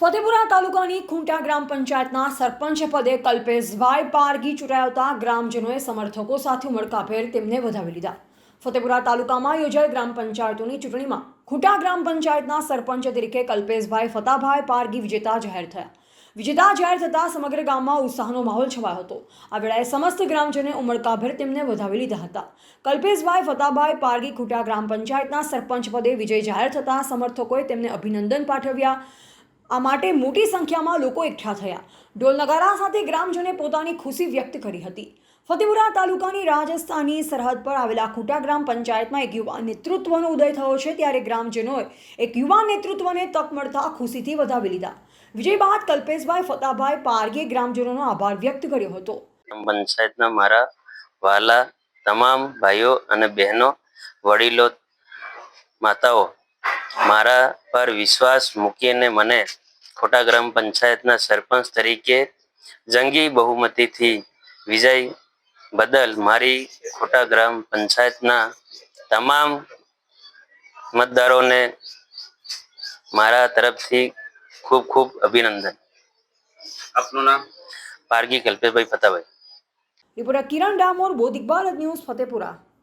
ફતેપુરા તાલુકાની ખૂંટા ગ્રામ પંચાયતના સરપંચ પદે કલ્પેશભાઈ પારગી ચૂંટાયા ગ્રામજનોએ સમર્થકો સાથે ઉમળકાભેર તેમને વધાવી લીધા. ફતેપુરા તાલુકામાં યોજાયેલ ગ્રામ પંચાયતોની ચૂંટણીમાં ખૂંટા ગ્રામ પંચાયતના સરપંચ તરીકે કલ્પેશભાઈ ફતાભાઈ પારગી વિજેતા જાહેર થયા. વિજેતા જાહેર થતાં સમગ્ર ગામમાં ઉત્સાહનો માહોલ છવાયો હતો. આ વેળાએ સમસ્ત ગ્રામજનોએ ઉમળકાભેર તેમને વધાવી લીધા હતા. કલ્પેશભાઈ ફતાભાઈ પારગી ખૂંટા ગ્રામ પંચાયતના સરપંચ પદે વિજય જાહેર થતાં સમર્થકોએ તેમને અભિનંદન પાઠવ્યા. આ માટે મોટી સંખ્યામાં લોકો એકઠા થયા. ઢોલ નગારા સાથે ગ્રામજને પોતાની ખુશી વ્યક્ત કરી હતી. ફતેપુરા તાલુકાની રાજસ્થાની સરહદ પર આવેલા ખૂટા ગ્રામ પંચાયતમાં એક યુવા નેતૃત્વનો ઉદય થયો છે, ત્યારે ગ્રામજનોએ એક યુવા નેતૃત્વને તક મળતા ખુશીથી વધાવી લીધા. વિજય બાદ કલ્પેશભાઈ ફતાભાઈ પારગે ગ્રામજનોનો આભાર વ્યક્ત કર્યો હતો. પંચાયતના મારા વાલા તમામ ભાઈઓ અને બહેનો, વડીલો, માતાઓ, મારા પર વિશ્વાસ મૂકીને મને ખોટા ગ્રામ પંચાયતના સરપંચ તરીકે જંગી બહુમતીથી વિજય બદલ મારી ખોટા ગ્રામ પંચાયતના તમામ મતદારોને મારા તરફથી ખૂબ ખૂબ અભિનંદન. આપનું નામ? પારગી કલ્પેશભાઈ ફતાભાઈ ત્રિપુરા કિરણ ડામોર બોધિક ભારત ન્યૂઝ ફતેપુરા.